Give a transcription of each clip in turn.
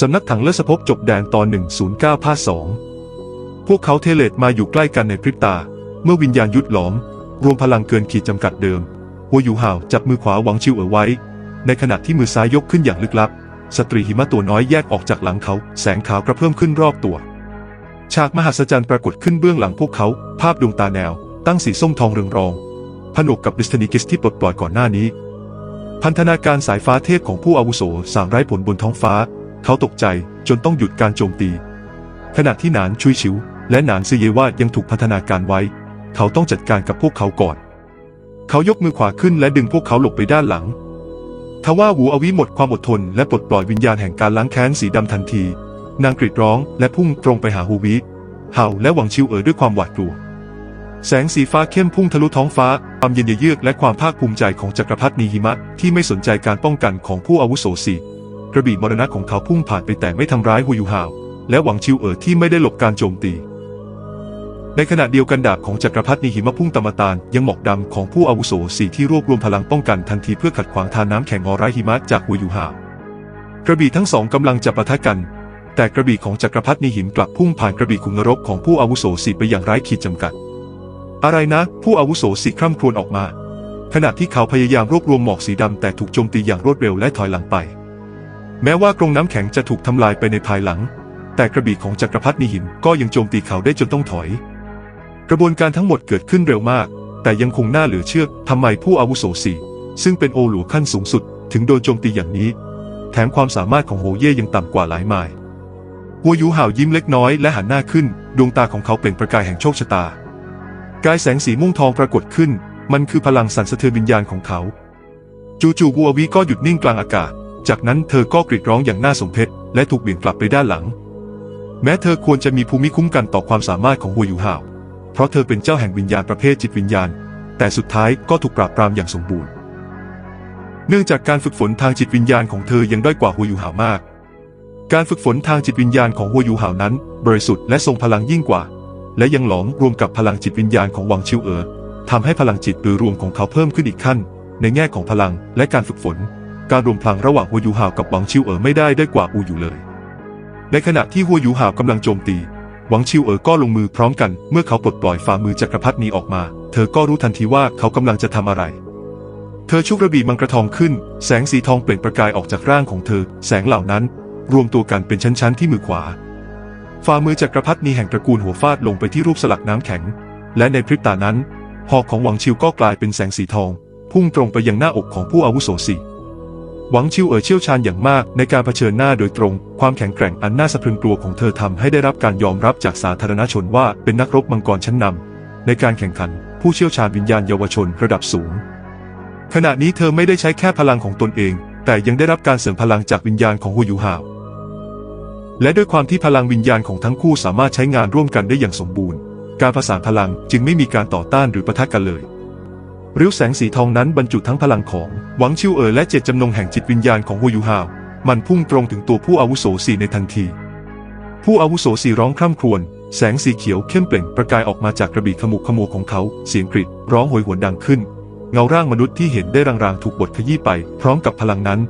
สำนักถังเลสภพจบแดนตอน 109 ภาค2พวกเขาเทเลตมาอยู่ใกล้กันในพริบตา เมื่อวิญญาณยุดหลอม รวมพลังเกินขีดจำกัดเดิม หัวอยู่ห่าวจับมือขวาหวังชิวเอ๋อไว้ ในขณะที่มือซ้ายยกขึ้นอย่างลึกลับ สตรีหิมะตัวน้อยแยกออกจากหลังเขา แสงขาวกระเพิ่อมขึ้นรอบตัว ฉากมหัศจรรย์ปรากฏขึ้นเบื้องหลังพวกเขา ภาพดวงตาแนว ตั้งสีส้มทองเรืองรอง ผนวกกับดิสเทนิกิสที่ปลดปล่อยก่อนหน้านี้ พันธนาการสายฟ้าเทพของผู้อาวุโสสางไร้ผลบนท้องฟ้า เขาตกใจจนต้องหยุดการโจมตี ขณะที่หนานชุยชิว และหนานซือเยว่ายังถูกพันธนาการไว้ เขาต้องจัดการกับพวกเขาก่อน เขายกมือขวาขึ้นและดึงพวกเขาหลบไปด้านหลังทว่าหูอวิหมดความอดทนและปลดปล่อยวิญญาณแห่งการล้างแค้นสีดำทันที นางกรีดร้องและพุ่งตรงไปหาฮูวิเห่าและหวังชิวเอ๋อด้วยความหวาดกลัว แสงสีฟ้าเข้มพุ่งทะลุท้องฟ้า ความเย็นเยือกและความภาคภูมิใจของจักรพรรดินีหิมะที่ไม่สนใจการป้องกันของผู้อาวุโสสี กระบี่มรณะของเขาพุ่งผ่านไปแต่ไม่ทำร้ายฮุยูฮาว และหวังชิวเอ๋อที่ไม่ได้หลบการโจมตี ในขณะเดียวกันดาบของจักรพรรดินีหิมะพุ่งตมตานยังหมอกดำของผู้อาวุโสสี่ที่รวบรวมพลังป้องกันทันทีเพื่อขัดขวางทานน้ำแข็งออไรหิมะจากฮุยูฮาว กระบี่ทั้งสองกำลังจะปะทะกัน แต่กระบี่ของจักรพรรดินีหิมกลับพุ่งผ่านกระบี่ขุมนรกของผู้อาวุโสสี่ไปอย่างไร้ขีดจำกัด อะไรนะ ผู้อาวุโสสี่คร่ำครวญออกมาขณะที่เขาพยายามรวบรวมหมอกสีดำแต่ถูกโจมตีอย่างรวดเร็วและถอยหลังไป แม้ว่ากรงน้ำแข็งจะถูกทำลายไปในภายหลัง แต่กระบี่ของจักรพรรดินิหิมก็ยังโจมตีเขาได้จนต้องถอย กระบวนการทั้งหมดเกิดขึ้นเร็วมาก แต่ยังคงน่าเหลือเชื่อทำไมผู้อาวุโสสี่ซึ่งเป็นโอหลัวขั้นสูงสุด ถึงโดนโจมตีอย่างนี้ แถมความสามารถของโฮเย่ยังต่ำกว่าหลายไมล์หัวยูห่าวยิ้มเล็กน้อยและหันหน้าขึ้น ดวงตาของเขาเป็นประกายแห่งโชคชะตา กายแสงสีม่วงทองปรากฏขึ้น มันคือพลังสั่นสะเทือนวิญญาณของเขา จู่ๆบัววีก็หยุดนิ่งกลางอากาศ จากนั้นเธอก็กรีดร้องอย่างน่าสมเพชและถูกเบี่ยงกลับไปด้านหลัง แม้เธอควรจะมีภูมิคุ้มกันต่อความสามารถของหัวยู่ห่าว เพราะเธอเป็นเจ้าแห่งวิญญาณประเภทจิตวิญญาณ แต่สุดท้ายก็ถูกปราบปรามอย่างสมบูรณ์ เนื่องจากการฝึกฝนทางจิตวิญญาณของเธอยังด้อยกว่าหัวยู่ห่าวมาก การฝึกฝนทางจิตวิญญาณของหัวยู่ห่าวนั้น บริสุทธิ์และทรงพลังยิ่งกว่า และยังหลอมรวมกับพลังจิตวิญญาณของหวังชิวเอ๋อทำให้พลังจิตโดยรวมของเขาเพิ่มขึ้นอีกขั้น ในแง่ของพลังและการฝึกฝน การรวมพลังระหว่างหัวยูหาวกับหวังชิวเอ๋อไม่ได้ด้กว่าอูอยู่เลย ในขณะที่หัวยูหาวกำลังโจมตี หวังชิวเอ๋อก็ลงมือพร้อมกัน เมื่อเขาปลดปล่อยฝ่ามือจักรพรรดินีออกมา เธอก็รู้ทันทีว่าเขากำลังจะทำอะไร เธอชุกระบี่มังกรทองขึ้น แสงสีทองเปล่งประกายออกจากร่างของเธอ แสงเหล่านั้น รวมตัวกันเป็นชั้นๆที่มือขวา ฝ่ามือจักรพรรดินีแห่งตระกูลหัวฟาดลงไปที่รูปสลักน้ำแข็ง และในพริบตานั้นหอกของหวังชิวก็กลายเป็นแสงสีทอง พุ่งตรงไปยังหน้าอกของผู้อาวุโสสี่ หวังชิวเอ๋อเชี่ยวชาญอย่างมากในการเผชิญหน้าโดยตรง ความแข็งแกร่งอันน่าสะพรึงกลัวของเธอทำให้ได้รับการยอมรับจากสาธารณชนว่าเป็นนักรบมังกรชั้นนำในการแข่งขัน ผู้เชี่ยวชาญวิญญาณเยาวชนระดับสูง ขณะนี้เธอไม่ได้ใช้แค่พลังของตนเอง แต่ยังได้รับการเสริมพลังจากวิญญาณของฮูยูฮาวและด้วยความที่พลังวิญญาณของทั้งคู่สามารถใช้งานร่วมกันได้อย่างสมบูรณ์ การผสานพลังจึงไม่มีการต่อต้านหรือปะทะกันเลย ริ้วแสงสีทองนั้นบรรจุทั้งพลังของหวังชิวเอ๋อและเจตจำนงแห่งจิตวิญญาณของฮูยูฮาว มันพุ่งตรงถึงตัวผู้อาวุโสสีในทันที ผู้อาวุโสสีร้องคร่ำครวญแสงสีเขียวเข้มเปล่งประกายออกมาจากกระบี่ขมุกขมัวของเขา เสียงกรีดร้องโหยหวนดังขึ้น เงาร่างมนุษย์ที่เห็นได้รางๆถูกบดขยี้ไป พร้อมกับพลังนั้น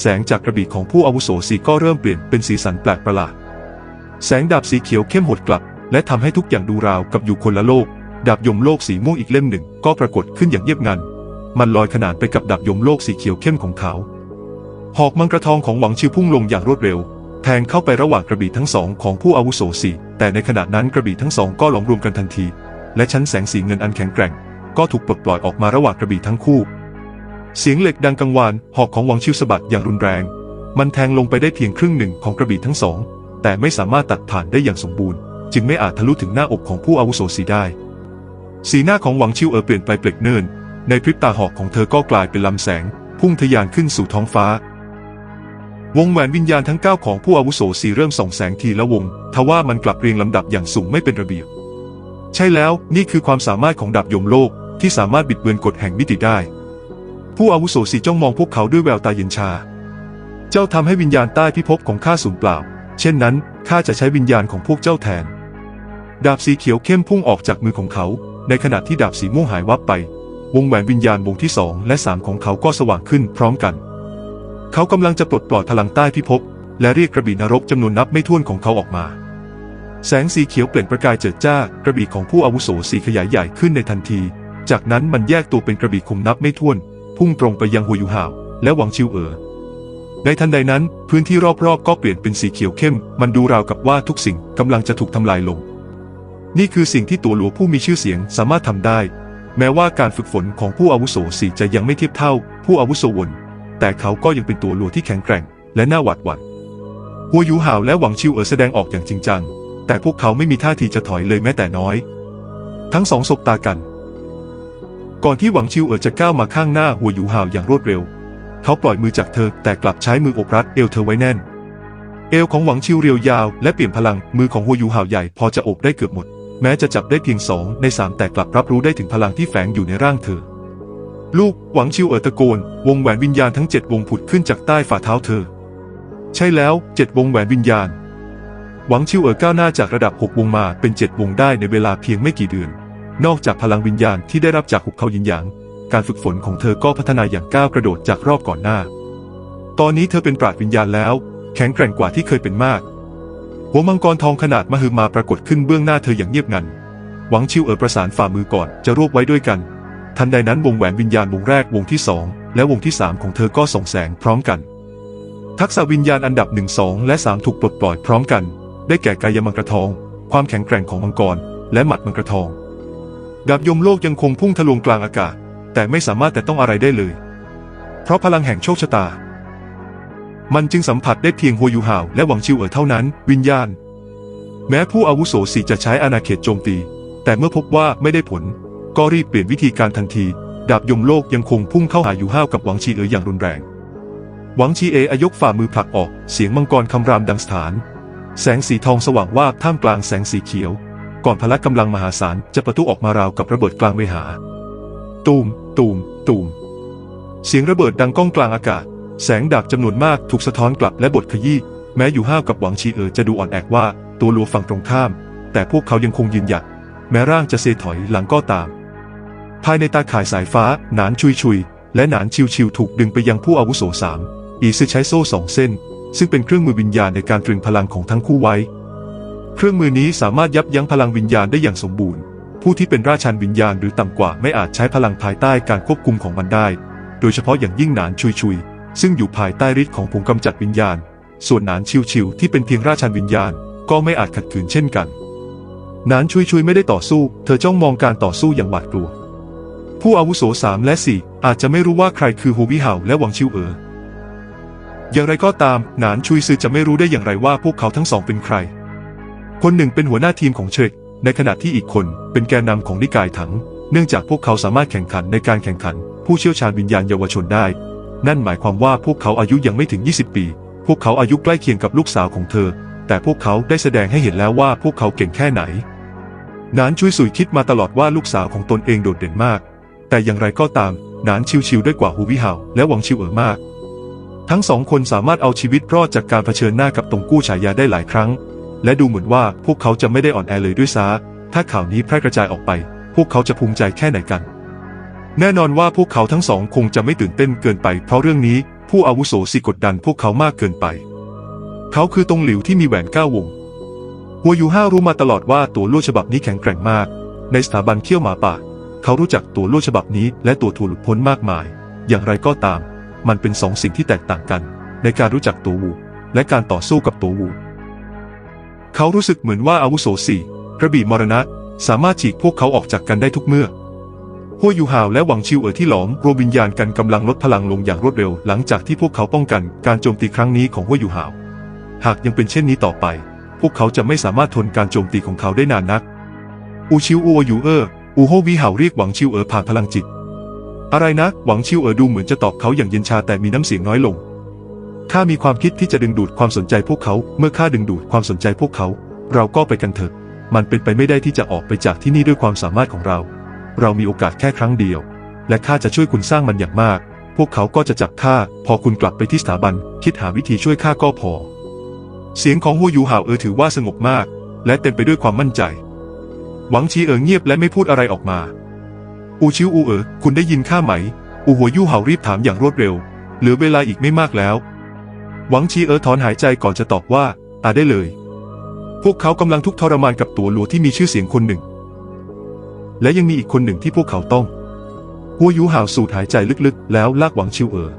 แสงจากกระบี่ของผู้อาวุโสสีก็เริ่มเปลี่ยนเป็นสีสันแปลกประหลาด แสงดาบสีเขียวเข้มหดกลับ และทำให้ทุกอย่างดูราวกับอยู่คนละโลก ดาบยมโลกสีม่วงอีกเล่มหนึ่งก็ปรากฏขึ้นอย่างเงียบงัน มันลอยขนานไปกับดาบยมโลกสีเขียวเข้มของเขา หอกมังกรทองของหวังชิวพุ่งลงอย่างรวดเร็ว แทงเข้าไประหว่างกระบี่ทั้งสองของผู้อาวุโสสี่แต่ในขณะนั้นกระบี่ทั้งสองก็หลอมรวมกันทันที และชั้นแสงสีเงินอันแข็งแกร่ง ก็ถูกปลดปล่อยออกมาระหว่างกระบี่ทั้งคู่ เสียงเหล็กดังกังวานหอกของหวังชิวสะบัดอย่างรุนแรง มันแทงลงไปได้เพียงครึ่งหนึ่งของกระบี่ทั้งสอง แต่ไม่สามารถตัดผ่านได้อย่างสมบูรณ์ จึงไม่อาจทะลุถึงหน้าอกของผู้อาวุโสสีได้ สีหน้าของหวังชิวเอ๋อเปลี่ยนไปเปลกเนินในพริบตาหอกของเธอก็กลายเป็นลำแสง พุ่งทะยานขึ้นสู่ท้องฟ้า วงแหวนวิญญาณทั้งเก้าของผู้อาวุโสสีเริ่มส่องแสงทีละวง ทว่ามันกลับเรียงลำดับอย่างสูงไม่เป็นระเบียบ ใช่แล้วนี่คือความสามารถของดาบยมโลกที่สามารถบิดเบือนกฎแห่งมิติได้ ผู้อาวุโสสีจ้องมองพวกเขาด้วยแววตาเย็นชา เจ้าทำให้วิญญาณใต้พิภพของข้าสูญเปล่า เช่นนั้นข้าจะใช้วิญญาณของพวกเจ้าแทน ดาบสีเขียวเข้มพุ่งออกจากมือของเขา ในขณะที่ดาบสีม่วงหายวับไป วงแหวนวิญญาณวงที่สองและสามของเขาก็สว่างขึ้นพร้อมกัน เขากำลังจะปลดปล่อยพลังใต้พิภพและเรียกกระบี่นรกจำนวนนับไม่ถ้วนของเขาออกมา แสงสีเขียวเปล่งประกายเจิดจ้ากระบี่ของผู้อาวุโสสีขยายใหญ่ขึ้นในทันที จากนั้นมันแยกตัวเป็นกระบี่คมนับไม่ถ้วน พุ่งตรงไปยังหัวยูห่าวและหวังชิวเอ๋อในทันใดนั้น พื้นที่รอบๆก็เปลี่ยนเป็นสีเขียวเข้ม มันดูราวกับว่าทุกสิ่งกำลังจะถูกทำลายลง นี่คือสิ่งที่ตัวหลวงผู้มีชื่อเสียงสามารถทำได้ แม้ว่าการฝึกฝนของผู้อาวุโสสีจะยังไม่เทียบเท่า ผู้อาวุโสวนแต่เขาก็ยังเป็นตัวหลวงที่แข็งแกร่ง และน่าหวาดหวั่นหัวยูหาวและหวังชิวเอ๋อแสดงออกอย่างจริงจัง แต่พวกเขาไม่มีท่าทีจะถอยเลยแม้แต่น้อย ทั้งสองสบตากัน ก่อนที่หวังชิวเอ๋อจะก้าวมาข้างหน้าหัวยูหาวอย่างรวดเร็ว เขาปล่อยมือจากเธอแต่กลับใช้มือโอบรัดเอวเธอไว้แน่น เอวของหวังชิวเรียวยาว และเปลี่ยนพลังมือของหัวยูหาวใหญ่พอจะโอบได้เกือบหมด แม้จะจับได้เพียงสองในสามแต่กลับรับรู้ได้ถึงพลังที่แฝงอยู่ในร่างเธอ ลูกหวังชิวเอ๋อตะโกน วงแหวนวิญญาณทั้งเจ็ดวงผุดขึ้นจากใต้ฝ่าเท้าเธอ ใช่แล้วเจ็ดวงแหวนวิญญาณ หวังชิวเอ๋อก้าวหน้าจากระดับหกวงมาเป็นเจ็ดวงได้ในเวลาเพียงไม่กี่เดือน นอกจากพลังวิญญาณที่ได้รับจากหุบเขายินหยาง การฝึกฝนของเธอก็พัฒนาอย่างก้าวกระโดดจากรอบก่อนหน้า ตอนนี้เธอเป็นปราดวิญญาณแล้ว แข็งแกร่งกว่าที่เคยเป็นมาก หัวมังกรทองขนาดมหึมาปรากฏขึ้นเบื้องหน้าเธออย่างเงียบงัน หวังชิวเอ๋อประสานฝ่ามือก่อนจะรวบไว้ด้วยกัน ทันใดนั้นวงแหวนวิญญาณวงแรกวงที่สองและวงที่สามของเธอก็ส่องแสงพร้อมกัน ทักษะวิญญาณอันดับหนึ่งสองและสามถูกปลดปล่อยพร้อมกัน ได้แก่กายมังกรทอง ความแข็งแกร่งของมังกร และหมัดมังกรทองดาบยมโลกยังคงพุ่งทะลวงกลางอากาศ แต่ไม่สามารถแต่ต้องอะไรได้เลย เพราะพลังแห่งโชคชะตา มันจึงสัมผัสได้เพียงหัวยูห่าวและหวังชิวเอ๋อเท่านั้น วิญญาณ แม้ผู้อาวุโสสีจะใช้อาณาเขตโจมตี แต่เมื่อพบว่าไม่ได้ผล ก็รีบเปลี่ยนวิธีการทันที ดาบยมโลกยังคงพุ่งเข้าหายูห้าวกับหวังชีเอ๋ออย่างรุนแรง หวังชีเอ๋อยกฝ่ามือผลักออกเสียงมังกรคำรามดังสถาน แสงสีทองสว่างวาบท่ามกลางแสงสีเขียว ก่อนพละกำลังมหาศาลจะประทุออกมาราวกับระเบิดกลางเวหา ตูมตูมตูมเสียงระเบิดดังก้องกลางอากาศ แสงดาบจำนวนมากถูกสะท้อนกลับและบทขยี้แม้อยู่ห้าวกับหวังชีเอ๋อจะดูอ่อนแอกว่าตัวลัวฝั่งตรงข้าม แต่พวกเขายังคงยืนหยัด แม้ร่างจะเซถอยหลังก็ตาม ภายในตาข่ายสายฟ้า หนานชุยชุย และหนานชิวชิวถูกดึงไปยังผู้อาวุโสสามอีซือใช้โซ่สองเส้น ซึ่งเป็นเครื่องมือวิญญาณในการตรึงพลังของทั้งคู่ไว้ เครื่องมือนี้สามารถยับยั้งพลังวิญญาณได้อย่างสมบูรณ์ ผู้ที่เป็นราชันวิญญาณหรือต่ำกว่าไม่อาจใช้พลังภายใต้การควบคุมของมันได้ โดยเฉพาะอย่างยิ่งหนานชุยชุย ซึ่งอยู่ภายใต้ฤทธิ์ของผงกำจัดวิญญาณ ส่วนหนานชิวชิวที่เป็นเพียงราชันวิญญาณ ก็ไม่อาจขัดขืนเช่นกันหนานชุยชุยไม่ได้ต่อสู้ เธอจ้องมองการต่อสู้อย่างหวาดกลัว ผู้อาวุโสสามและสี่อาจจะไม่รู้ว่าใครคือฮูวิเห่าและหวังชิวเอ๋ออย่างไรก็ตามหนานชุยซือจะไม่รู้ได้อย่างไรว่าพวกเขาทั้งสองเป็นใคร คนหนึ่งเป็นหัวหน้าทีมของเชกในขณะที่อีกคนเป็นแกนนำของนิกายถัง เนื่องจากพวกเขาสามารถแข่งขันในการแข่งขัน ผู้เชี่ยวชาญวิญญาณเยาวชนได้ นั่นหมายความว่าพวกเขาอายุยังไม่ถึง 20 ปี พวกเขาอายุใกล้เคียงกับลูกสาวของเธอ แต่พวกเขาได้แสดงให้เห็นแล้วว่าพวกเขาเก่งแค่ไหน นานชุยสุยคิดมาตลอดว่าลูกสาวของตนเองโดดเด่นมาก แต่อย่างไรก็ตาม นานชิวๆได้วยกว่าฮูวิเห่าและหวังชิวเอ๋อมาก ทั้งสองคนสามารถเอาชีวิตรอดจากการเผชิญหน้ากับตงกู้ฉายาได้หลายครั้ง และดูเหมือนว่าพวกเขาจะไม่ได้อ่อนแอเลยด้วยซ้าถ้าข่าวนี้แพร่กระจายออกไป พวกเขาจะภูมิใจแค่ไหนกัน แน่นอนว่าพวกเขาทั้งสองคงจะไม่ตื่นเต้นเกินไป เพราะเรื่องนี้ผู้อาวุโสสิกดดันพวกเขามากเกินไป เขาคือตงหลิวที่มีแหวนเก้าวงหัวยูห้ารู้มาตลอดว่าตัวลู่ฉบับนี้แข็งแกร่งมาก ในสถาบันเขี้ยวหมาป่า เขารู้จักตัวลู่ฉบับนี้และตัวถูหลุดพ้นมากมาย อย่างไรก็ตาม มันเป็นสองสิ่งที่แตกต่างกัน ในการรู้จักตัววูและการต่อสู้กับตัววูเขารู้สึกเหมือนว่าอาวุโสสี่กระบี่มรณะ สามารถฉีกพวกเขาออกจากกันได้ทุกเมื่อ หัวยูฮาวและหวังชิวเอ๋อที่หลอมรวมวิญญาณกันกำลังลดพลังลงอย่างรวดเร็ว หลังจากที่พวกเขาป้องกันการโจมตีครั้งนี้ของหัวยูฮาว หากยังเป็นเช่นนี้ต่อไป พวกเขาจะไม่สามารถทนการโจมตีของเขาได้นานนัก อูชิวอัวยูเออร์อูโฮวีเห่าเรียกหวังชิวเอ๋อผ่านพลังจิต อะไรนะ หวังชิวเอ๋อดูเหมือนจะตอบเขาอย่างเย็นชาแต่มีน้ำเสียงน้อยลงข้ามีความคิดที่จะดึงดูดความสนใจพวกเขา เมื่อข้าดึงดูดความสนใจพวกเขา เราก็ไปกันเถอะ มันเป็นไปไม่ได้ที่จะออกไปจากที่นี่ด้วยความสามารถของเรา เรามีโอกาสแค่ครั้งเดียว และข้าจะช่วยคุณสร้างมันอย่างมาก พวกเขาก็จะจับข้า พอคุณกลับไปที่สถาบัน คิดหาวิธีช่วยข้าก็พอ เสียงของหัวยูห่าวเออถือว่าสงบมาก และเต็มไปด้วยความมั่นใจ หวังชีเอ๋อเงียบและไม่พูดอะไรออกมา อูชิวอูเอ๋อคุณได้ยินข้าไหม อูหัวยู่ห่ารีบถามอย่างรวดเร็ว เหลือเวลาอีกไม่มากแล้ว หวังชีเอ๋อถอนหายใจก่อนจะตอบว่าอาได้เลย พวกเขากำลังทุกข์ทรมานกับตัวหลัวที่มีชื่อเสียงคนหนึ่ง และยังมีอีกคนหนึ่งที่พวกเขาต้องหัวยูห่าวสูดหายใจลึกๆ แล้วลากหวังชิวเอ๋อ